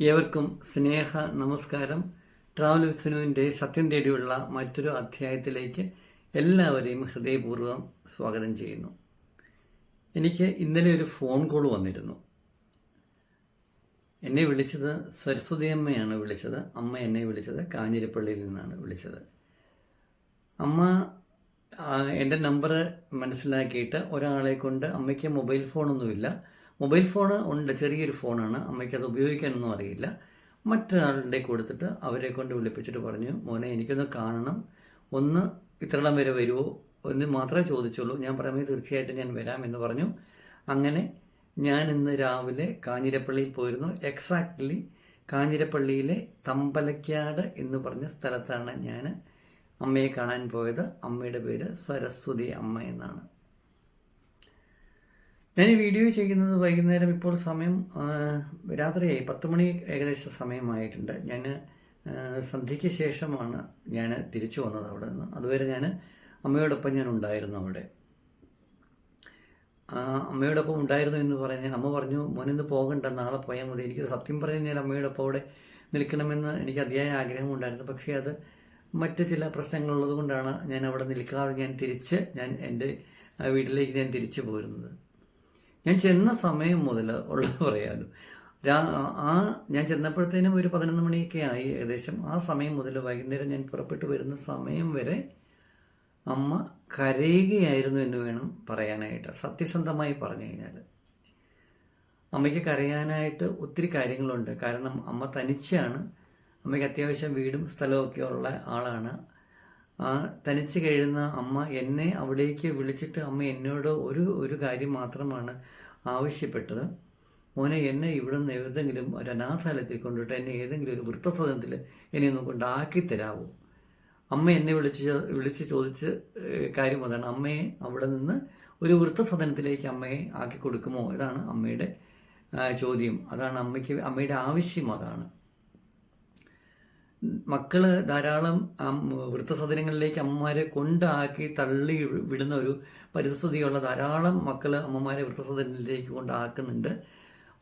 ഏവർക്കും സ്നേഹ നമസ്കാരം. ട്രാവൽ വിസ്നുവിന്റെ സത്യം തേടിയുള്ള മറ്റൊരു അധ്യായത്തിലേക്ക് എല്ലാവരെയും ഹൃദയപൂർവം സ്വാഗതം ചെയ്യുന്നു. എനിക്ക് ഇന്നലെ ഒരു ഫോൺ കോൾ വന്നിരുന്നു. എന്നെ വിളിച്ചത് സരസ്വതി അമ്മയാണ് വിളിച്ചത്. അമ്മ എന്നെ വിളിച്ചത്. കാഞ്ഞിരപ്പള്ളിയിൽ നിന്നാണ് വിളിച്ചത്. അമ്മ എന്റെ നമ്പർ മനസ്സിലാക്കിയിട്ട് ഒരാളെ കൊണ്ട് അമ്മയ്ക്ക് മൊബൈൽ ഫോണൊന്നുമില്ല. മൊബൈൽ ഫോൺ ഉണ്ട് ചെറിയൊരു ഫോണാണ്. അമ്മയ്ക്ക് അത് ഉപയോഗിക്കാനൊന്നും അറിയില്ല. മറ്റൊരാളുടെ കൊടുത്തിട്ട് അവരെ കൊണ്ട് വിളിപ്പിച്ചിട്ട് പറഞ്ഞു മോനെ എനിക്കൊന്ന് കാണണം. ഒന്ന് ഇത്രളം വരെ വരുമോ എന്ന് മാത്രമേ ചോദിച്ചുള്ളൂ. ഞാൻ പറയുമ്പോൾ തീർച്ചയായിട്ടും ഞാൻ വരാം എന്ന് പറഞ്ഞു. അങ്ങനെ ഞാൻ ഇന്ന് രാവിലെ കാഞ്ഞിരപ്പള്ളിയിൽ പോയിരുന്നു. എക്സാക്ട്ലി കാഞ്ഞിരപ്പള്ളിയിലെ തമ്പലക്കാട് എന്ന് പറഞ്ഞ സ്ഥലത്താണ് ഞാൻ അമ്മയെ കാണാൻ പോയത്. അമ്മയുടെ പേര് സരസ്വതി അമ്മ എന്നാണ്. ഞാൻ ഈ വീഡിയോ ചെയ്യുന്നത് വൈകുന്നേരം ഇപ്പോൾ സമയം രാത്രിയായി. പത്ത് മണി ഏകദേശം സമയമായിട്ടുണ്ട്. ഞാൻ സന്ധ്യയ്ക്ക് ശേഷമാണ് ഞാൻ തിരിച്ചു വന്നത് അവിടെ നിന്ന്. അതുവരെ ഞാൻ അമ്മയോടൊപ്പം ഞാൻ ഉണ്ടായിരുന്നു അവിടെ. അമ്മയോടൊപ്പം ഉണ്ടായിരുന്നു എന്ന് പറഞ്ഞ് അമ്മ പറഞ്ഞു മോനിന്ന് പോകണ്ട. നാളെ പോയാൽ മതി. എനിക്ക് സത്യം പറഞ്ഞു ഞാൻ അമ്മയോടൊപ്പം അവിടെ നിൽക്കണമെന്ന് എനിക്ക് അതിയായ ആഗ്രഹമുണ്ടായിരുന്നു. പക്ഷേ അത് മറ്റ് ചില പ്രശ്നങ്ങളുള്ളത് കൊണ്ടാണ് ഞാൻ അവിടെ നിൽക്കാതെ ഞാൻ തിരിച്ച് ഞാൻ എന്റെ വീട്ടിലേക്ക് ഞാൻ തിരിച്ചു പോരുന്നത്. ഞാൻ ചെന്ന സമയം മുതൽ ഉള്ളത് പറയാമല്ലോ രാ ആ ഞാൻ ചെന്നപ്പോഴത്തേനും ഒരു പതിനൊന്ന് മണിയൊക്കെ ആയി. ഏകദേശം ആ സമയം മുതൽ വൈകുന്നേരം ഞാൻ പുറപ്പെട്ടു വരുന്ന സമയം വരെ അമ്മ കരയുകയായിരുന്നു എന്ന് വേണം പറയാനായിട്ട്. സത്യസന്ധമായി പറഞ്ഞു കഴിഞ്ഞാൽ അമ്മയ്ക്ക് കരയാനായിട്ട് ഒത്തിരി കാര്യങ്ങളുണ്ട്. കാരണം അമ്മ തനിച്ചാണ്. അമ്മയ്ക്ക് അത്യാവശ്യം വീടും സ്ഥലവും ഒക്കെ ഉള്ള ആളാണ്. ആ തനിച്ച് കഴിയുന്ന അമ്മ എന്നെ അവിടേക്ക് വിളിച്ചിട്ട് അമ്മ എന്നോട് ഒരു ഒരു കാര്യം മാത്രമാണ് ആവശ്യപ്പെട്ടത്. മോനെ എന്നെ ഇവിടെ നിന്ന് ഏതെങ്കിലും ഒരു അനാഥാലയത്തിൽ കൊണ്ടിട്ട് എന്നെ ഏതെങ്കിലും ഒരു വൃത്തസദനത്തിൽ എന്നെ ഒന്ന് കൊണ്ടാക്കി തരാവോ? അമ്മ എന്നെ വിളിച്ച് വിളിച്ച് ചോദിച്ച് കാര്യം അതാണ്. അമ്മയെ അവിടെ നിന്ന് ഒരു വൃത്തസദനത്തിലേക്ക് അമ്മയെ ആക്കി കൊടുക്കുമോ? ഇതാണ് അമ്മയുടെ ചോദ്യം. അതാണ് അമ്മയ്ക്ക് അമ്മയുടെ ആവശ്യം അതാണ്. മക്കൾ ധാരാളം വൃത്തസദനങ്ങളിലേക്ക് അമ്മമാരെ കൊണ്ടാക്കി തള്ളി വിടുന്ന ഒരു പരിസ്ഥിതിയുള്ള ധാരാളം മക്കൾ അമ്മമാരെ വൃത്തസദനത്തിലേക്ക് കൊണ്ടാക്കുന്നുണ്ട്.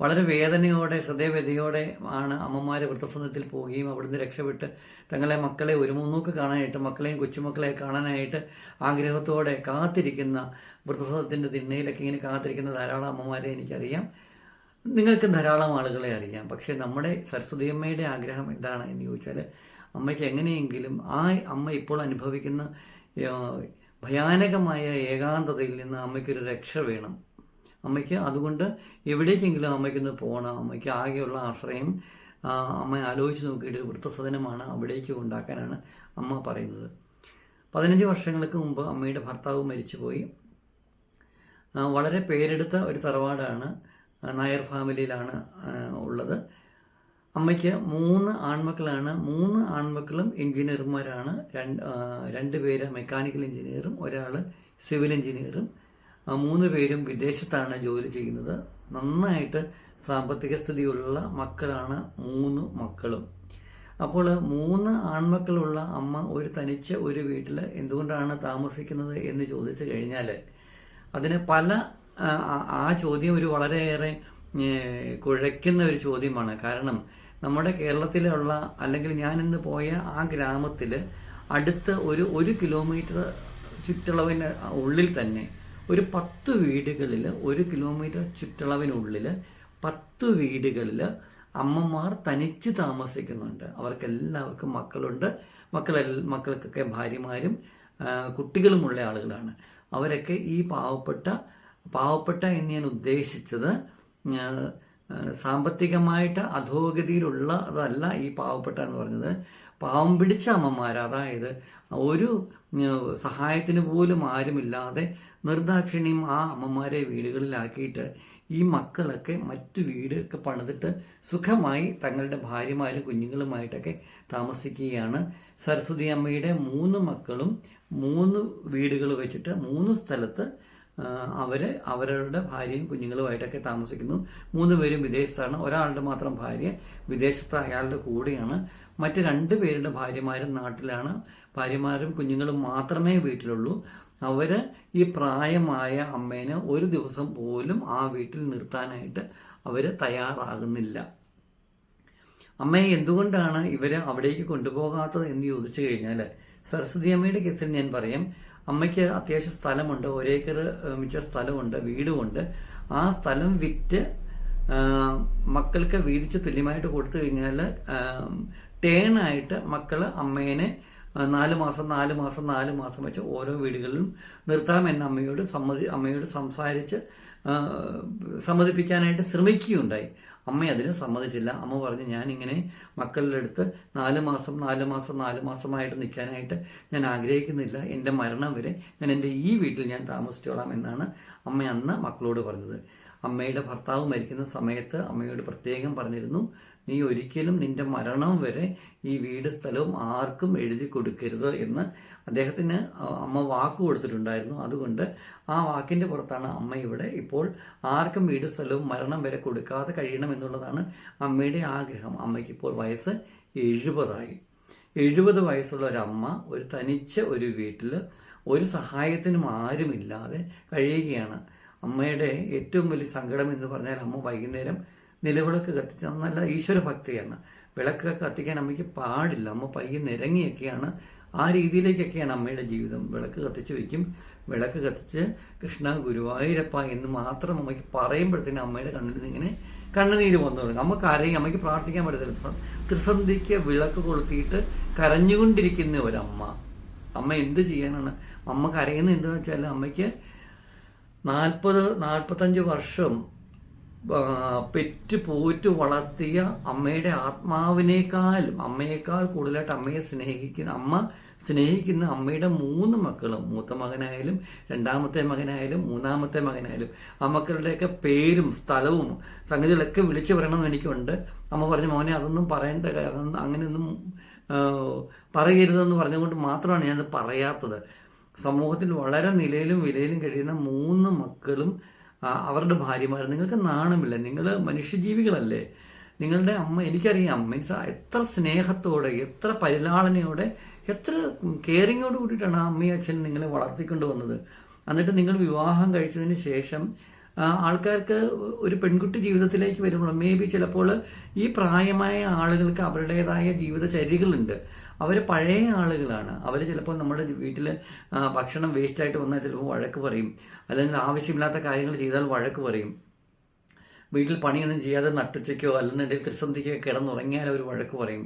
വളരെ വേദനയോടെ ഹൃദയവേദനയോടെ ആണ് അമ്മമാരെ വൃത്തസദനത്തിൽ പോവുകയും അവിടുന്ന് രക്ഷപ്പെട്ട് തങ്ങളെ മക്കളെ ഒരു മൂന്നൂക്ക് കാണാനായിട്ട് മക്കളെയും കൊച്ചുമക്കളെ കാണാനായിട്ട് ആഗ്രഹത്തോടെ കാത്തിരിക്കുന്ന വൃദ്ധസദനത്തിന്റെ തിണ്ണയിലൊക്കെ ഇങ്ങനെ കാത്തിരിക്കുന്ന ധാരാളം അമ്മമാരെ എനിക്കറിയാം. നിങ്ങൾക്ക് ധാരാളം ആളുകളെ അറിയാം. പക്ഷേ നമ്മുടെ സരസ്വതിയമ്മയുടെ ആഗ്രഹം എന്താണ് എന്ന് ചോദിച്ചാൽ അമ്മയ്ക്ക് എങ്ങനെയെങ്കിലും ആ അമ്മ ഇപ്പോൾ അനുഭവിക്കുന്ന ഭയാനകമായ ഏകാന്തതയിൽ നിന്ന് അമ്മയ്ക്കൊരു രക്ഷ വേണം. അമ്മയ്ക്ക് അതുകൊണ്ട് എവിടേക്കെങ്കിലും അമ്മയ്ക്കൊന്ന് പോകണം അമ്മയ്ക്ക് ആകെയുള്ള ആശ്രയം അമ്മ ആലോചിച്ച് നോക്കിയിട്ട് വൃത്തസദനമാണ് അവിടേക്ക് ഉണ്ടാക്കാനാണ് അമ്മ പറയുന്നത്. പതിനഞ്ച് വർഷങ്ങൾക്ക് മുമ്പ് അമ്മയുടെ ഭർത്താവ് മരിച്ചുപോയി. വളരെ പേരെടുത്ത ഒരു തറവാടാണ്. നായർ ഫാമിലിയിലാണ് ഉള്ളത്. അമ്മയ്ക്ക് മൂന്ന് ആൺമക്കളാണ്. മൂന്ന് ആൺമക്കളും എഞ്ചിനീയർമാരാണ്. രണ്ട് രണ്ട് പേര് മെക്കാനിക്കൽ എഞ്ചിനീയറും ഒരാൾ സിവിൽ എഞ്ചിനീയറും. മൂന്ന് പേരും വിദേശത്താണ് ജോലി ചെയ്യുന്നത്. നന്നായിട്ട് സാമ്പത്തിക സ്ഥിതിയുള്ള മക്കളാണ് മൂന്ന് മക്കളും. അപ്പോൾ മൂന്ന് ആൺമക്കളുള്ള അമ്മ ഒരു തനിച്ച് ഒരു വീട്ടിൽ എന്തുകൊണ്ടാണ് താമസിക്കുന്നത് എന്ന് ചോദിച്ചു കഴിഞ്ഞാൽ അതിന് പല ആ, ചോദ്യം ഒരു വളരെയേറെ കുഴയ്ക്കുന്ന ഒരു ചോദ്യമാണ്. കാരണം നമ്മുടെ കേരളത്തിലുള്ള അല്ലെങ്കിൽ ഞാൻ ഇന്ന് പോയ ആ ഗ്രാമത്തിൽ അടുത്ത ഒരു ഒരു കിലോമീറ്റർ ചുറ്റളവിന് ഉള്ളിൽ തന്നെ ഒരു പത്ത് വീടുകളിൽ ഒരു കിലോമീറ്റർ ചുറ്റളവിനുള്ളിൽ പത്ത് വീടുകളിൽ അമ്മമാർ തനിച്ച് താമസിക്കുന്നുണ്ട്. അവർക്കെല്ലാവർക്കും മക്കളുണ്ട്. മക്കളെ മക്കൾക്കൊക്കെ ഭാര്യമാരും കുട്ടികളുമുള്ള ആളുകളാണ്. അവരൊക്കെ ഈ പാവപ്പെട്ട പാവപ്പെട്ട എന്ന് ഞാൻ ഉദ്ദേശിച്ചത് സാമ്പത്തികമായിട്ട് അധോഗതിയിലുള്ള അതല്ല ഈ പാവപ്പെട്ട എന്ന് പറഞ്ഞത് പാവം പിടിച്ച അമ്മമാർ. അതായത് ഒരു സഹായത്തിന് പോലും ആരുമില്ലാതെ നിർദാക്ഷിണ്യം ആ അമ്മമാരെ വീടുകളിലാക്കിയിട്ട് ഈ മക്കളൊക്കെ മറ്റു വീടൊക്കെ പണിതിട്ട് സുഖമായി തങ്ങളുടെ ഭാര്യമാരും കുഞ്ഞുങ്ങളുമായിട്ടൊക്കെ താമസിക്കുകയാണ്. സരസ്വതി അമ്മയുടെ മൂന്ന് മക്കളും മൂന്ന് വീടുകൾ വെച്ചിട്ട് മൂന്ന് സ്ഥലത്ത് ആ, അവരവരുടെ ഭാര്യയും കുഞ്ഞുങ്ങളുമായിട്ടൊക്കെ താമസിക്കുന്നു. മൂന്ന് പേരും വിദേശത്താണ്. ഒരാളുടെ മാത്രം ഭാര്യ വിദേശത്ത് അയാളുടെ കൂടെയാണ്. മറ്റ് രണ്ട് പേരുടെ ഭാര്യമാരും നാട്ടിലാണ്. ഭാര്യമാരും കുഞ്ഞുങ്ങളും മാത്രമേ വീട്ടിലുള്ളൂ. അവർ ഈ പ്രായമായ അമ്മേനെ ഒരു ദിവസം പോലും ആ വീട്ടിൽ നിർത്താനായിട്ട് അവർ തയ്യാറാകുന്നില്ല. അമ്മയെ എന്തുകൊണ്ടാണ് ഇവരെ അവിടേക്ക് കൊണ്ടുപോകാത്തത് എന്ന് ചോദിച്ചു കഴിഞ്ഞാൽ സരസ്വതി അമ്മയുടെ കേസിൽ ഞാൻ പറയും അമ്മയ്ക്ക് അത്യാവശ്യം സ്ഥലമുണ്ട് ഒരേക്കർ മിച്ച സ്ഥലമുണ്ട് വീടുമുണ്ട്. ആ സ്ഥലം വിറ്റ് മക്കൾക്ക് വീതിച്ച് തുല്യമായിട്ട് കൊടുത്തു കഴിഞ്ഞാൽ ടേണായിട്ട് മക്കൾ അമ്മേനെ നാല് മാസം നാല് മാസം നാല് മാസം വെച്ച് ഓരോ വീടുകളിലും നിർത്താമെന്ന് അമ്മയോട് സമ്മതി അമ്മയോട് സംസാരിച്ച് സമ്മതിപ്പിക്കാനായിട്ട് ശ്രമിക്കുകയുണ്ടായി. അമ്മ അതിന് സമ്മതിച്ചില്ല. അമ്മ പറഞ്ഞു ഇങ്ങനെ മക്കളുടെ അടുത്ത് നാല് മാസം നാല് മാസം നാല് മാസമായിട്ട് നിൽക്കാനായിട്ട് ഞാൻ ആഗ്രഹിക്കുന്നില്ല. എന്റെ മരണം വരെ ഞാൻ എന്റെ ഈ വീട്ടിൽ ഞാൻ താമസിച്ചോളാം എന്നാണ് അമ്മ അന്ന് മക്കളോട് പറഞ്ഞത്. അമ്മയുടെ ഭർത്താവ് മരിക്കുന്ന സമയത്ത് അമ്മയോട് പ്രത്യേകം പറഞ്ഞിരുന്നു നീ ഒരിക്കലും നിന്റെ മരണം വരെ ഈ വീട് സ്ഥലവും ആർക്കും എഴുതി കൊടുക്കരുത് എന്ന് അദ്ദേഹത്തിന് അമ്മ വാക്ക് കൊടുത്തിട്ടുണ്ടായിരുന്നു. അതുകൊണ്ട് ആ വാക്കിന്റെ പുറത്താണ് അമ്മ ഇവിടെ ഇപ്പോൾ ആർക്കും വീട് സ്ഥലവും മരണം വരെ കൊടുക്കാതെ കഴിയണം എന്നുള്ളതാണ് അമ്മയുടെ ആഗ്രഹം. അമ്മയ്ക്ക് ഇപ്പോൾ വയസ്സ് എഴുപതായി. എഴുപത് വയസ്സുള്ള ഒരമ്മ ഒരു തനിച്ച ഒരു വീട്ടിൽ ഒരു സഹായത്തിനും ആരുമില്ലാതെ കഴിയുകയാണ്. അമ്മയുടെ ഏറ്റവും വലിയ സങ്കടം എന്ന് പറഞ്ഞാൽ അമ്മ വൈകുന്നേരം നിലവിളക്ക് കത്തിച്ച് നല്ല ഈശ്വര ഭക്തിയാണ്. വിളക്കൊക്കെ കത്തിക്കാൻ അമ്മയ്ക്ക് പാടില്ല. അമ്മ പയ്യെ നിരങ്ങിയൊക്കെയാണ്. ആ രീതിയിലേക്കൊക്കെയാണ് അമ്മയുടെ ജീവിതം. വിളക്ക് കത്തിച്ച് വയ്ക്കും. വിളക്ക് കത്തിച്ച് കൃഷ്ണ ഗുരുവായൂരപ്പ എന്ന് മാത്രം അമ്മയ്ക്ക് പറയുമ്പോഴത്തേനും അമ്മയുടെ കണ്ണിൽ നിന്ന് ഇങ്ങനെ കണ്ണുനീര് വന്നു തുടങ്ങും. അമ്മ കരയും. അമ്മയ്ക്ക് പ്രാർത്ഥിക്കാൻ പറ്റത്തില്ല. ത്രിസന്ധിക്ക് വിളക്ക് കൊളുത്തിയിട്ട് കരഞ്ഞുകൊണ്ടിരിക്കുന്ന ഒരമ്മ. അമ്മ എന്ത് ചെയ്യാനാണ്? അമ്മ കരയുന്നത് എന്താണെന്ന് വെച്ചാൽ അമ്മയ്ക്ക് നാൽപ്പത് നാൽപ്പത്തഞ്ച് വർഷം പെറ്റ് പോറ്റ് വളർത്തിയ അമ്മയുടെ ആത്മാവിനേക്കാളും അമ്മയേക്കാൾ കൂടുതലായിട്ട് അമ്മയെ സ്നേഹിക്കുന്ന അമ്മ സ്നേഹിക്കുന്ന അമ്മയുടെ മൂന്ന് മക്കളും മൂത്ത മകനായാലും രണ്ടാമത്തെ മകനായാലും മൂന്നാമത്തെ മകനായാലും ആ മക്കളുടെയൊക്കെ പേരും സ്ഥലവും സംഗതികളൊക്കെ വിളിച്ചു പറയണമെന്ന് എനിക്കുണ്ട്. അമ്മ പറഞ്ഞു മോനെ അതൊന്നും പറയേണ്ട അതൊന്നും അങ്ങനെയൊന്നും പറയരുതെന്ന് പറഞ്ഞുകൊണ്ട് മാത്രമാണ് ഞാനത് പറയാത്തത്. സമൂഹത്തിൽ വളരെ നിലയിലും വിലയിലും കഴിയുന്ന മൂന്ന് മക്കളും അവരുടെ ഭാര്യമാർ നിങ്ങൾക്ക് നാണമില്ല. നിങ്ങൾ മനുഷ്യജീവികളല്ലേ. നിങ്ങളുടെ അമ്മ എനിക്കറിയാം മീൻസ് എത്ര സ്നേഹത്തോടെ എത്ര പരിലാളനയോടെ എത്ര കെയറിങ്ങോട് കൂടിയിട്ടാണ് ആ അമ്മയും അച്ഛനും നിങ്ങളെ വളർത്തിക്കൊണ്ട് വന്നത്. എന്നിട്ട് നിങ്ങൾ വിവാഹം കഴിച്ചതിന് ശേഷം ആൾക്കാർക്ക് ഒരു പെൺകുട്ടി ജീവിതത്തിലേക്ക് വരുമ്പോൾ മേ ബി ചിലപ്പോൾ ഈ പ്രായമായ ആളുകൾക്ക് അവരുടേതായ ജീവിതചര്യകളുണ്ട്. അവർ പഴയ ആളുകളാണ്. അവർ ചിലപ്പോൾ നമ്മുടെ വീട്ടിൽ ഭക്ഷണം വേസ്റ്റായിട്ട് വന്നാൽ ചിലപ്പോൾ വഴക്ക് പറയും. അല്ലെങ്കിൽ ആവശ്യമില്ലാത്ത കാര്യങ്ങൾ ചെയ്താൽ വഴക്ക് പറയും. വീട്ടിൽ പണിയൊന്നും ചെയ്യാതെ നട്ടുച്ചയ്ക്കോ അല്ലെന്നുണ്ടെങ്കിൽ ത്രിസന്ധിക്കോ കിടന്നുറങ്ങിയാൽ അവർ വഴക്ക് പറയും.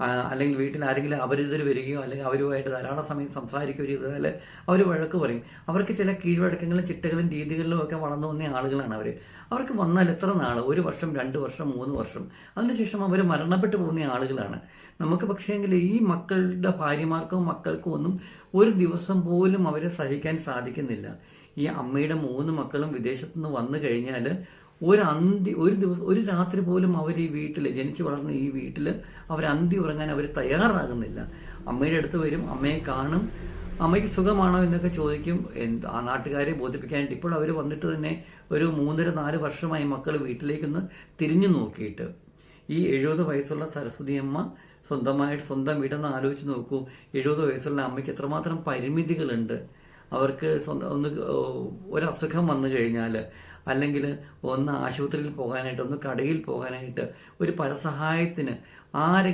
അല്ലെങ്കിൽ വീട്ടിൽ ആരെങ്കിലും അപരിചിതർ വരികയോ അല്ലെങ്കിൽ അവരുമായിട്ട് ധാരാളം സമയം സംസാരിക്കുകയോ ചെയ്താൽ അവർ വഴക്ക് പറയും. അവർക്ക് ചില കീഴ്വഴക്കങ്ങളും ചിട്ടകളും രീതികളിലും ഒക്കെ വളർന്നു വന്ന ആളുകളാണ് അവർ അവർക്ക് വന്നാൽ എത്ര നാൾ? ഒരു വർഷം രണ്ട് വർഷം മൂന്ന് വർഷം? അതിനുശേഷം അവർ മരണപ്പെട്ടു പോകുന്ന ആളുകളാണ്. നമുക്ക് പക്ഷേങ്കിൽ ഈ മക്കളുടെ ഭാര്യമാർക്കും മക്കൾക്കും ഒന്നും ഒരു ദിവസം പോലും അവരെ സഹിക്കാൻ സാധിക്കുന്നില്ല. ഈ അമ്മയുടെ മൂന്ന് മക്കളും വിദേശത്തുനിന്ന് വന്നു കഴിഞ്ഞാൽ ഒരു അന്തി ഒരു ദിവസം ഒരു രാത്രി പോലും അവർ ഈ വീട്ടിൽ ജനിച്ചു വളർന്ന ഈ വീട്ടിൽ അവർ അന്തി ഉറങ്ങാൻ അവർ തയ്യാറാകുന്നില്ല. അമ്മയുടെ അടുത്ത് വരും അമ്മയെ കാണും. അമ്മയ്ക്ക് സുഖമാണോ എന്നൊക്കെ ചോദിക്കും. ആ നാട്ടുകാരെ ബോധിപ്പിക്കാനായിട്ട് ഇപ്പോൾ അവർ വന്നിട്ട് തന്നെ ഒരു മൂന്നര നാല് വർഷമായി മക്കൾ വീട്ടിലേക്കൊന്ന് തിരിഞ്ഞു നോക്കിയിട്ട്. ഈ എഴുപത് വയസ്സുള്ള സരസ്വതി അമ്മ സ്വന്തമായിട്ട് സ്വന്തം വീടെന്ന് ആലോചിച്ച് നോക്കൂ. എഴുപത് വയസ്സുള്ള അമ്മയ്ക്ക് എത്രമാത്രം പരിമിതികളുണ്ട്. അവർക്ക് സ്വന്തം ഒന്ന് ഒരസുഖം വന്നു കഴിഞ്ഞാൽ അല്ലെങ്കിൽ ഒന്ന് ആശുപത്രിയിൽ പോകാനായിട്ട് ഒന്ന് കടയിൽ പോകാനായിട്ട് ഒരു പരസഹായത്തിന് ആരെ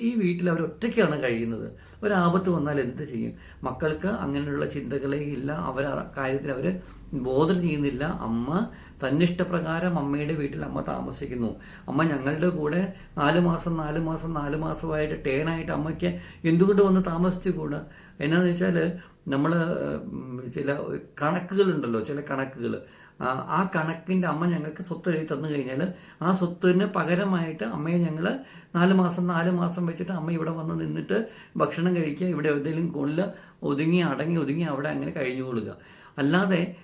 ഈ വീട്ടിൽ അവർ ഒറ്റയ്ക്കാണ് കഴിയുന്നത്. ഒരാപത്ത് വന്നാൽ എന്ത് ചെയ്യും? മക്കൾക്ക് അങ്ങനെയുള്ള ചിന്തകളെ ഇല്ല. അവർ കാര്യത്തിൽ അവർ ബോധം ചെയ്യുന്നില്ല. അമ്മ തന്നിഷ്ടപ്രകാരം അമ്മയുടെ വീട്ടിൽ അമ്മ താമസിക്കുന്നു. അമ്മ ഞങ്ങളുടെ കൂടെ നാല് മാസം നാല് മാസം നാല് മാസമായിട്ട് ടേണായിട്ട് അമ്മയ്ക്ക് എന്തുകൊണ്ട് വന്ന് താമസിച്ചുകൂടാ എന്നാന്ന് വെച്ചാൽ നമ്മൾ ചില കണക്കുകളുണ്ടല്ലോ ചില കണക്കുകൾ ആ കണക്കിന്റെ അമ്മ ഞങ്ങൾക്ക് സ്വത്ത് എഴുതി തന്നു കഴിഞ്ഞാൽ ആ സ്വത്തിന് പകരമായിട്ട് അമ്മയെ ഞങ്ങൾ നാല് മാസം നാല് മാസം വെച്ചിട്ട് അമ്മ ഇവിടെ വന്ന് നിന്നിട്ട് ഭക്ഷണം കഴിക്കുക ഇവിടെ എവിടെയെങ്കിലും കൊള്ളുക ഒതുങ്ങി അടങ്ങി ഒതുങ്ങി അവിടെ അങ്ങനെ കഴിഞ്ഞു കൊള്ളുക. അല്ലാതെ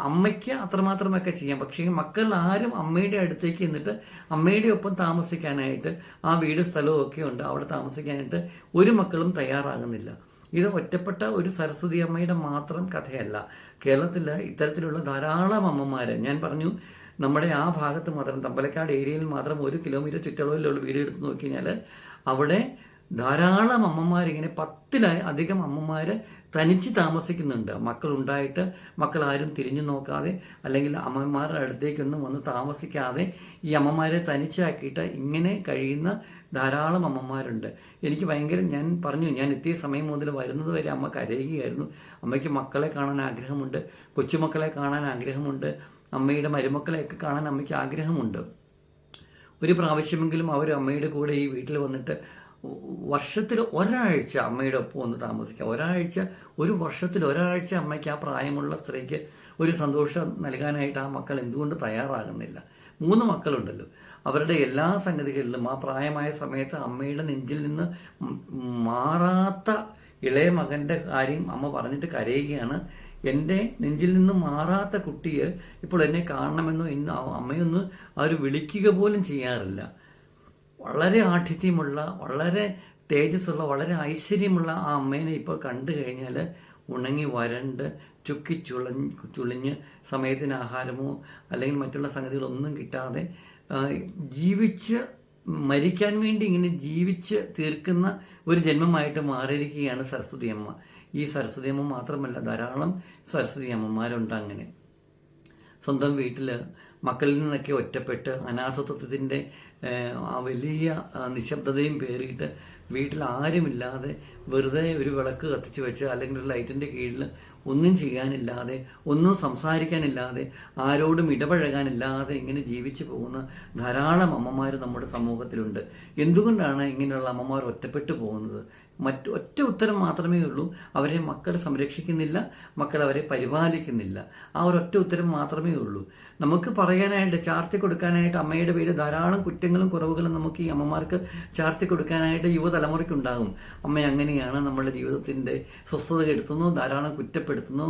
അമ്മയ്ക്ക് അത്രമാത്രമൊക്കെ ചെയ്യാം. പക്ഷേ മക്കൾ ആരും അമ്മയുടെ അടുത്തേക്ക് നിന്നിട്ട് അമ്മയുടെ ഒപ്പം താമസിക്കാനായിട്ട് ആ വീട് സ്ഥലവും ഒക്കെ ഉണ്ട്. അവിടെ താമസിക്കാനായിട്ട് ഒരു മക്കളും തയ്യാറാകുന്നില്ല. ഇത് ഒറ്റപ്പെട്ട ഒരു സരസ്വതി അമ്മയുടെ മാത്രം കഥയല്ല. കേരളത്തിൽ ഇത്തരത്തിലുള്ള ധാരാളം അമ്മമാർ ഞാൻ പറഞ്ഞു നമ്മുടെ ആ ഭാഗത്ത് മാത്രം തമ്പലക്കാട് ഏരിയയിൽ മാത്രം ഒരു കിലോമീറ്റർ ചുറ്റളവിലുള്ള വീട് എടുത്ത് നോക്കി കഴിഞ്ഞാൽ അവിടെ ധാരാളം അമ്മമാർ ഇങ്ങനെ പത്തിലായി അധികം അമ്മമാർ തനിച്ച് താമസിക്കുന്നുണ്ട്. മക്കളുണ്ടായിട്ട് മക്കൾ ആരും തിരിഞ്ഞു നോക്കാതെ അല്ലെങ്കിൽ അമ്മമാരുടെ അടുത്തേക്കൊന്നും വന്ന് താമസിക്കാതെ ഈ അമ്മമാരെ തനിച്ചാക്കിയിട്ട് ഇങ്ങനെ കഴിയുന്ന ധാരാളം അമ്മമാരുണ്ട്. എനിക്ക് ഭയങ്കര ഞാൻ പറഞ്ഞു ഞാൻ എത്തിയ സമയം മുതൽ വരുന്നത് വരെ അമ്മ കരയുകയായിരുന്നു. അമ്മയ്ക്ക് മക്കളെ കാണാൻ ആഗ്രഹമുണ്ട് കൊച്ചുമക്കളെ കാണാൻ ആഗ്രഹമുണ്ട് അമ്മയുടെ മരുമക്കളെയൊക്കെ കാണാൻ അമ്മയ്ക്ക് ആഗ്രഹമുണ്ട്. ഒരു പ്രാവശ്യമെങ്കിലും അവർ അമ്മയുടെ കൂടെ ഈ വീട്ടിൽ വന്നിട്ട് വർഷത്തിൽ ഒരാഴ്ച അമ്മയുടെ ഒപ്പം ഒന്ന് താമസിക്കുക ഒരാഴ്ച ഒരു വർഷത്തിൽ ഒരാഴ്ച അമ്മയ്ക്ക് ആ പ്രായമുള്ള സ്ത്രീക്ക് ഒരു സന്തോഷം നൽകാനായിട്ട് ആ മക്കൾ എന്തുകൊണ്ട് തയ്യാറാകുന്നില്ല? മൂന്ന് മക്കളുണ്ടല്ലോ. അവരുടെ എല്ലാ സംഗതികളിലും ആ പ്രായമായ സമയത്ത് അമ്മയുടെ നെഞ്ചിൽ നിന്ന് മാറാത്ത ഇളയ മകന്റെ കാര്യം അമ്മ പറഞ്ഞിട്ട് കരയുകയാണ്. എന്റെ നെഞ്ചിൽ നിന്ന് മാറാത്ത കുട്ടിയെ ഇപ്പോൾ എന്നെ കാണണമെന്നോ ഇന്ന് അമ്മയൊന്ന് അവർ വിളിക്കുക പോലും ചെയ്യാറില്ല. വളരെ ആഠിത്യമുള്ള വളരെ തേജസ്സുള്ള വളരെ ഐശ്വര്യമുള്ള ആ അമ്മേനെ ഇപ്പോൾ കണ്ടു കഴിഞ്ഞാൽ ഉണങ്ങി വരണ്ട് ചുക്കി ചുളഞ്ഞ് ചുളിഞ്ഞ് സമയത്തിന് ആഹാരമോ അല്ലെങ്കിൽ മറ്റുള്ള സംഗതികളൊന്നും കിട്ടാതെ ജീവിച്ച് മരിക്കാൻ വേണ്ടി ഇങ്ങനെ ജീവിച്ച് തീർക്കുന്ന ഒരു ജന്മമായിട്ട് മാറിയിരിക്കുകയാണ് സരസ്വതി അമ്മ. ഈ സരസ്വതി അമ്മ മാത്രമല്ല ധാരാളം സരസ്വതി അമ്മമാരുണ്ട് അങ്ങനെ. സ്വന്തം വീട്ടിൽ മക്കളിൽ നിന്നൊക്കെ ഒറ്റപ്പെട്ട് അനാഥത്വത്തിന്റെ ആ വലിയ നിശബ്ദതയും പേറിയിട്ട് വീട്ടിൽ ആരുമില്ലാതെ വെറുതെ ഒരു വിളക്ക് കത്തിച്ച് വെച്ച് അല്ലെങ്കിൽ ഒരു ലൈറ്റിന്റെ കീഴിൽ ഒന്നും ചെയ്യാനില്ലാതെ ഒന്നും സംസാരിക്കാനില്ലാതെ ആരോടും ഇടപഴകാനില്ലാതെ ഇങ്ങനെ ജീവിച്ചു പോകുന്ന ധാരാളം അമ്മമാർ നമ്മുടെ സമൂഹത്തിലുണ്ട്. എന്തുകൊണ്ടാണ് ഇങ്ങനെയുള്ള അമ്മമാർ ഒറ്റപ്പെട്ടു പോകുന്നത്? മറ്റ് ഒറ്റ ഉത്തരം മാത്രമേ ഉള്ളൂ. അവരെ മക്കൾ സംരക്ഷിക്കുന്നില്ല മക്കൾ അവരെ പരിപാലിക്കുന്നില്ല. ആ ഒരു ഒറ്റ ഉത്തരം മാത്രമേ ഉള്ളൂ. നമുക്ക് പറയാനായിട്ട് ചാർത്തി കൊടുക്കാനായിട്ട് അമ്മയുടെ പേര് ധാരാളം കുറ്റങ്ങളും കുറവുകളും നമുക്ക് ഈ അമ്മമാർക്ക് ചാർത്തി കൊടുക്കാനായിട്ട് യുവതലമുറയ്ക്കുണ്ടാകും. അമ്മ അങ്ങനെയാണ് നമ്മുടെ ജീവിതത്തിന്റെ സ്വസ്ഥത എടുത്തുന്നു ധാരാളം കുറ്റപ്പെടുത്തുന്നു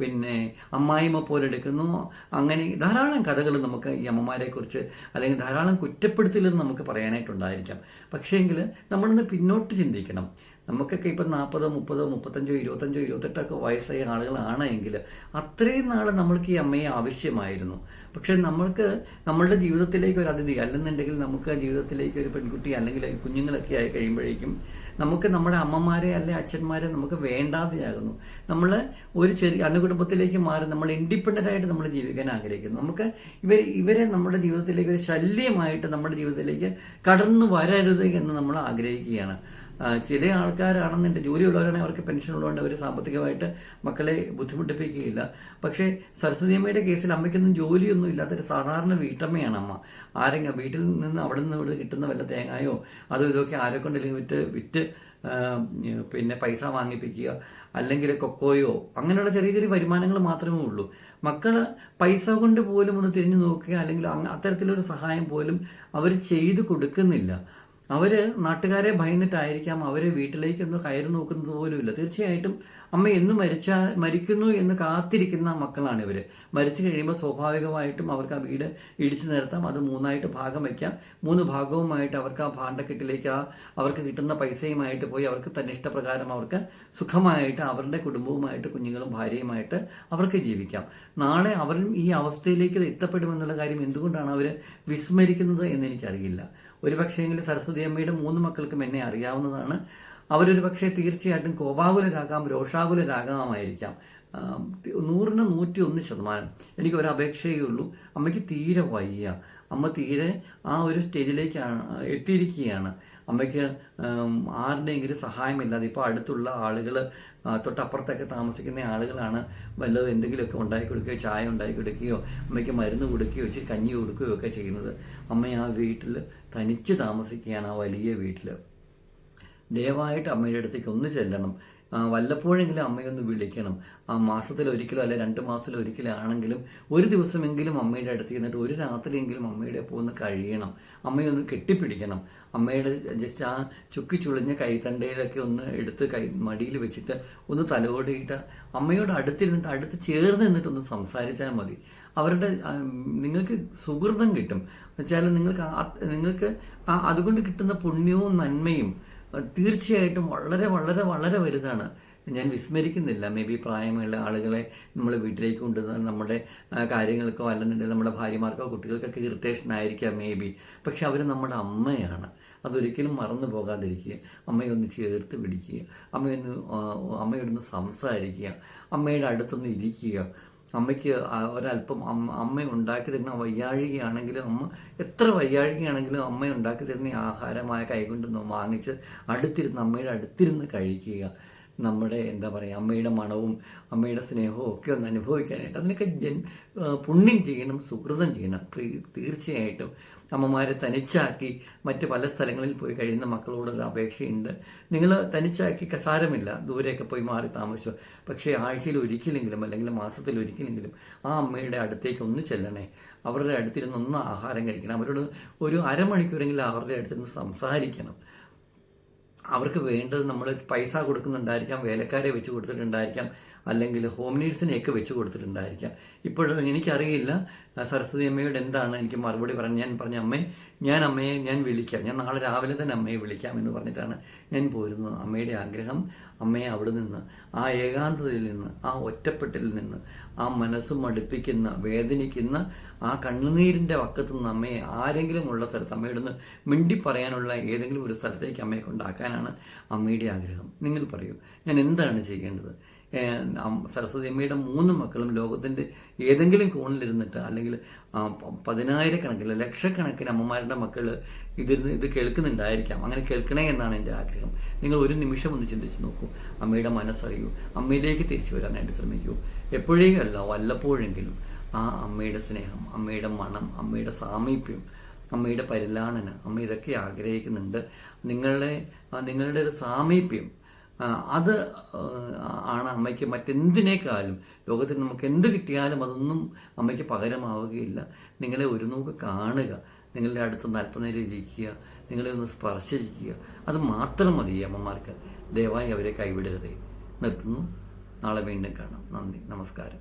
പിന്നെ അമ്മായിമ്മ പോലെടുക്കുന്നു. അങ്ങനെ ധാരാളം കഥകൾ നമുക്ക് ഈ അമ്മമാരെക്കുറിച്ച് അല്ലെങ്കിൽ ധാരാളം കുറ്റപ്പെടുത്തലുകൾ നമുക്ക് പറയാനായിട്ടുണ്ടായിരിക്കാം. പക്ഷേങ്കിൽ നമ്മളൊന്ന് പിന്നോട്ട് ചിന്തിക്കണം. നമുക്കൊക്കെ ഇപ്പം നാൽപ്പതോ മുപ്പതോ മുപ്പത്തഞ്ചോ ഇരുപത്തഞ്ചോ ഇരുപത്തെട്ടൊക്കെ വയസ്സായ ആളുകളാണ് എങ്കിൽ അത്രയും നാൾ നമ്മൾക്ക് ഈ അമ്മയെ ആവശ്യമായിരുന്നു. പക്ഷേ നമ്മൾക്ക് നമ്മളുടെ ജീവിതത്തിലേക്ക് ഒരു അതിഥി അല്ലെന്നുണ്ടെങ്കിൽ നമുക്ക് ജീവിതത്തിലേക്ക് ഒരു പെൺകുട്ടി അല്ലെങ്കിൽ കുഞ്ഞുങ്ങളൊക്കെ ആയി കഴിയുമ്പോഴേക്കും നമുക്ക് നമ്മുടെ അമ്മമാരെ അല്ലെ അച്ഛന്മാരെ നമുക്ക് വേണ്ടാതെയാകുന്നു. നമ്മൾ ഒരു ചെറിയ അണുകുടുംബത്തിലേക്ക് മാറി നമ്മൾ ഇൻഡിപെൻഡന്റ് ആയിട്ട് നമ്മൾ ജീവിക്കാൻ ആഗ്രഹിക്കുന്നു. നമുക്ക് ഇവർ ഇവരെ നമ്മുടെ ജീവിതത്തിലേക്ക് ഒരു ശല്യമായിട്ട് നമ്മുടെ ജീവിതത്തിലേക്ക് കടന്നു വരരുത് എന്ന് നമ്മൾ ആഗ്രഹിക്കുകയാണ്. ചില ആൾക്കാരാണെന്നുണ്ട് ജോലിയുള്ളവരാണെങ്കിൽ അവർക്ക് പെൻഷൻ ഉള്ളതുകൊണ്ട് അവർ സാമ്പത്തികമായിട്ട് മക്കളെ ബുദ്ധിമുട്ടിപ്പിക്കുകയില്ല. പക്ഷേ സരസ്വതിയമ്മയുടെ കേസിൽ അമ്മയ്ക്കൊന്നും ജോലിയൊന്നും ഇല്ലാത്തൊരു സാധാരണ വീട്ടമ്മയാണ് അമ്മ. ആരെങ്കിലും വീട്ടിൽ നിന്ന് അവിടെ നിന്ന് ഇവിടെ കിട്ടുന്ന വല്ല തേങ്ങായോ അതോ ഇതൊക്കെ ആരെ കൊണ്ടെങ്കിലും വിറ്റ് വിറ്റ് പിന്നെ പൈസ വാങ്ങിപ്പിക്കുക അല്ലെങ്കിൽ കൊക്കോയോ അങ്ങനെയുള്ള ചെറിയ ചെറിയ വരുമാനങ്ങൾ മാത്രമേ ഉള്ളൂ. മക്കൾ പൈസ കൊണ്ട് പോലും ഒന്ന് തിരിഞ്ഞു നോക്കുക അല്ലെങ്കിൽ അത്തരത്തിലൊരു സഹായം പോലും അവർ ചെയ്തു കൊടുക്കുന്നില്ല. അവർ നാട്ടുകാരെ ഭയന്നിട്ടായിരിക്കാം അവർ വീട്ടിലേക്കൊന്ന് കയറി നോക്കുന്നത് പോലുമില്ല. തീർച്ചയായിട്ടും അമ്മ എന്ന് മരിച്ച മരിക്കുന്നു എന്ന് കാത്തിരിക്കുന്ന മക്കളാണ് ഇവർ മരിച്ചു കഴിയുമ്പോൾ സ്വാഭാവികമായിട്ടും അവർക്ക് ആ വീട് ഇടിച്ചു നിരത്താം അത് മൂന്നായിട്ട് ഭാഗം വയ്ക്കാം. മൂന്ന് ഭാഗവുമായിട്ട് അവർക്ക് ആ ഭാണ്ഡക്കെട്ടിലേക്ക് ആ അവർക്ക് കിട്ടുന്ന പൈസയുമായിട്ട് പോയി അവർക്ക് തന്നെ ഇഷ്ടപ്രകാരം അവർക്ക് സുഖമായിട്ട് അവരുടെ കുടുംബവുമായിട്ട് കുഞ്ഞുങ്ങളും ഭാര്യയുമായിട്ട് അവർക്ക് ജീവിക്കാം. നാളെ അവരും ഈ അവസ്ഥയിലേക്ക് എത്തപ്പെടുമെന്നുള്ള കാര്യം എന്തുകൊണ്ടാണ് അവർ വിസ്മരിക്കുന്നത് എന്ന് എനിക്കറിയില്ല. ഒരു പക്ഷേങ്കിൽ സരസ്വതി അമ്മയുടെ മൂന്ന് മക്കൾക്കും എന്നെ അറിയാവുന്നതാണ്. അവരൊരു പക്ഷേ തീർച്ചയായിട്ടും കോപാകുലരാകാം രോഷാകുലരാകാമായിരിക്കാം. നൂറിന് നൂറ്റി ഒന്ന് ശതമാനം. എനിക്ക് ഒരു അപേക്ഷയേ ഉള്ളൂ. അമ്മയ്ക്ക് തീരെ വയ്യ. അമ്മ തീരെ ആ ഒരു സ്റ്റേജിലേക്കാണ് എത്തിയിരിക്കുകയാണ്. അമ്മയ്ക്ക് ആരുടെയെങ്കിലും സഹായമില്ലാതെ ഇപ്പോൾ അടുത്തുള്ള ആളുകൾ തൊട്ടപ്പുറത്തൊക്കെ താമസിക്കുന്ന ആളുകളാണ് വല്ലതും എന്തെങ്കിലുമൊക്കെ ഉണ്ടാക്കി കൊടുക്കുകയോ ചായ ഉണ്ടാക്കി കൊടുക്കുകയോ അമ്മയ്ക്ക് മരുന്ന് കൊടുക്കുകയോ ഇച്ചിരി കഞ്ഞി കൊടുക്കുകയോ ഒക്കെ ചെയ്യുന്നത്. അമ്മ ആ വീട്ടിൽ തനിച്ച് താമസിക്കുകയാണ് ആ വലിയ വീട്ടിൽ ദയവായിട്ട് അമ്മയുടെ അടുത്തേക്ക് ഒന്ന് ചെല്ലണം. വല്ലപ്പോഴെങ്കിലും അമ്മയൊന്ന് വിളിക്കണം. ആ മാസത്തിൽ ഒരിക്കലോ അല്ലെ രണ്ട് മാസത്തിൽ ഒരിക്കലാണെങ്കിലും ഒരു ദിവസമെങ്കിലും അമ്മയുടെ അടുത്ത് ചെന്നിട്ട് ഒരു രാത്രിയെങ്കിലും അമ്മയുടെ ഒപ്പം ഒന്ന് കഴിയണം. അമ്മയൊന്ന് കെട്ടിപ്പിടിക്കണം. അമ്മയുടെ ജസ്റ്റ് ആ ചുക്കി ചുളിഞ്ഞ കൈത്തണ്ടയിലൊക്കെ ഒന്ന് എടുത്ത് കൈ മടിയിൽ വെച്ചിട്ട് ഒന്ന് തലോടിയിട്ട് അമ്മയോട് അടുത്തിരുന്നിട്ട് അടുത്ത് ചേർന്ന് നിന്നിട്ടൊന്ന് സംസാരിച്ചാൽ മതി. അവരുടെ നിങ്ങൾക്ക് സുഹൃതം കിട്ടും. എന്നുവെച്ചാൽ നിങ്ങൾക്ക് നിങ്ങൾക്ക് അതുകൊണ്ട് കിട്ടുന്ന പുണ്യവും നന്മയും തീർച്ചയായിട്ടും വളരെ വളരെ വളരെ വലുതാണ്. ഞാൻ വിസ്മരിക്കുന്നില്ല. മേ ബി പ്രായമുള്ള ആളുകളെ നമ്മൾ വീട്ടിലേക്ക് കൊണ്ടുവന്നാൽ നമ്മുടെ കാര്യങ്ങൾക്കോ അല്ലെന്നുണ്ടെങ്കിൽ നമ്മുടെ ഭാര്യമാർക്കോ കുട്ടികൾക്കൊക്കെ ഇറിറ്റേഷൻ ആയിരിക്കാം മേ ബി പക്ഷെ അവർ നമ്മുടെ അമ്മയാണ്. അതൊരിക്കലും മറന്നു പോകാതിരിക്കുക. അമ്മയെ ഒന്ന് ചേർത്ത് പിടിക്കുക. അമ്മയൊന്ന് അമ്മയോടൊന്ന് സംസാരിക്കുക. അമ്മയുടെ അടുത്തൊന്ന് ഇരിക്കുക. അമ്മയ്ക്ക് ഒരല്പം അമ്മ അമ്മ ഉണ്ടാക്കി തരുന്ന വയ്യാഴികയാണെങ്കിലും അമ്മ എത്ര വയ്യാഴികയാണെങ്കിലും അമ്മ ഉണ്ടാക്കി തരുന്ന ആഹാരമായ കൈകൊണ്ട് വാങ്ങിച്ച് അടുത്തിരുന്ന് അമ്മയുടെ അടുത്തിരുന്ന് കഴിക്കുക. നമ്മുടെ എന്താ പറയുക അമ്മയുടെ മണവും അമ്മയുടെ സ്നേഹവും ഒക്കെ ഒന്ന് അനുഭവിക്കാനായിട്ട് അതിനൊക്കെ ജൻ പുണ്യം ചെയ്യണം സുഹൃതം ചെയ്യണം. തീർച്ചയായിട്ടും അമ്മമാരെ തനിച്ചാക്കി മറ്റ് പല സ്ഥലങ്ങളിൽ പോയി കഴിയുന്ന മക്കളോടൊരു അപേക്ഷയുണ്ട്. നിങ്ങൾ തനിച്ചാക്കി കസാരമില്ല. ദൂരെയൊക്കെ പോയി മാറി താമസിച്ചു. പക്ഷേ ആഴ്ചയിൽ ഒരിക്കലെങ്കിലും അല്ലെങ്കിൽ മാസത്തിൽ ഒരിക്കലെങ്കിലും ആ അമ്മയുടെ അടുത്തേക്ക് ഒന്ന് ചെല്ലണേ. അവരുടെ അടുത്തിരുന്ന് ഒന്ന് ആഹാരം കഴിക്കണം. അവരോട് ഒരു അരമണിക്കൂറെങ്കിലും അവരുടെ അടുത്തിരുന്ന് സംസാരിക്കണം. അവർക്ക് വേണ്ടത് നമ്മൾ പൈസ കൊടുക്കുന്നുണ്ടായിരിക്കാം വേലക്കാരെ വെച്ച് കൊടുത്തിട്ടുണ്ടായിരിക്കാം. അല്ലെങ്കിൽ ഹോം നീഡ്സിനെയൊക്കെ വെച്ച് കൊടുത്തിട്ടുണ്ടായിരിക്കാം. ഇപ്പോഴും എനിക്കറിയില്ല സരസ്വതി അമ്മയോട് എന്താണ് എനിക്ക് മറുപടി പറഞ്ഞ് ഞാൻ പറഞ്ഞു അമ്മേ ഞാൻ അമ്മയെ ഞാൻ വിളിക്കാം. ഞാൻ നാളെ രാവിലെ തന്നെ അമ്മയെ വിളിക്കാം എന്ന് പറഞ്ഞിട്ടാണ് ഞാൻ പോരുന്നത്. അമ്മയുടെ ആഗ്രഹം അമ്മയെ അവിടെ നിന്ന് ആ ഏകാന്തതയിൽ നിന്ന് ആ ഒറ്റപ്പെട്ടിൽ നിന്ന് ആ മനസ്സ് മടുപ്പിക്കുന്ന വേദനിക്കുന്ന ആ കണ്ണുനീരിന്റെ വക്കത്തു നിന്ന് അമ്മയെ ആരെങ്കിലും ഉള്ള സ്ഥലത്ത് അമ്മയോട് നിന്ന് മിണ്ടി പറയാനുള്ള ഏതെങ്കിലും ഒരു സ്ഥലത്തേക്ക് അമ്മയെ കൊണ്ടാക്കാനാണ് അമ്മയുടെ ആഗ്രഹം. നിങ്ങൾ പറയൂ ഞാൻ എന്താണ് ചെയ്യേണ്ടത്? സരസ്വതി അമ്മയുടെ മൂന്ന് മക്കളും ലോകത്തിന്റെ ഏതെങ്കിലും കോണിലിരുന്നിട്ട് അല്ലെങ്കിൽ പതിനായിരക്കണക്കിന് ലക്ഷക്കണക്കിന് അമ്മമാരുടെ മക്കൾ ഇതിരുന്ന് ഇത് കേൾക്കുന്നുണ്ടായിരിക്കാം. അങ്ങനെ കേൾക്കണേ എന്നാണ് എന്റെ ആഗ്രഹം. നിങ്ങൾ ഒരു നിമിഷം ഒന്ന് ചിന്തിച്ച് നോക്കൂ. അമ്മയുടെ മനസ്സറിയൂ. അമ്മയിലേക്ക് തിരിച്ചു വരാനായിട്ട് ശ്രമിക്കൂ. എപ്പോഴേക്കും അല്ല വല്ലപ്പോഴെങ്കിലും ആ അമ്മയുടെ സ്നേഹം അമ്മയുടെ മണം അമ്മയുടെ സാമീപ്യം അമ്മയുടെ പരിലാളന അമ്മ ഇതൊക്കെ ആഗ്രഹിക്കുന്നുണ്ട്. നിങ്ങളുടെ നിങ്ങളുടെ ഒരു സാമീപ്യം അത് ആണ് അമ്മയ്ക്ക് മറ്റെന്തിനേക്കാളും ലോകത്തിൽ നമുക്ക് എന്ത് കിട്ടിയാലും അതൊന്നും അമ്മയ്ക്ക് പകരമാവുകയില്ല. നിങ്ങളെ ഒരു നോക്ക് കാണുക നിങ്ങളുടെ അടുത്ത് നൽപ്പനേരം ഇരിക്കുക നിങ്ങളെ ഒന്ന് സ്പർശിക്കുക അത് മാത്രം മതി അമ്മമാർക്ക്. ദയവായി അവരെ കൈവിടരുതേ. നിർത്തുന്നു. നാളെ വീണ്ടും കാണാം. നന്ദി. നമസ്കാരം.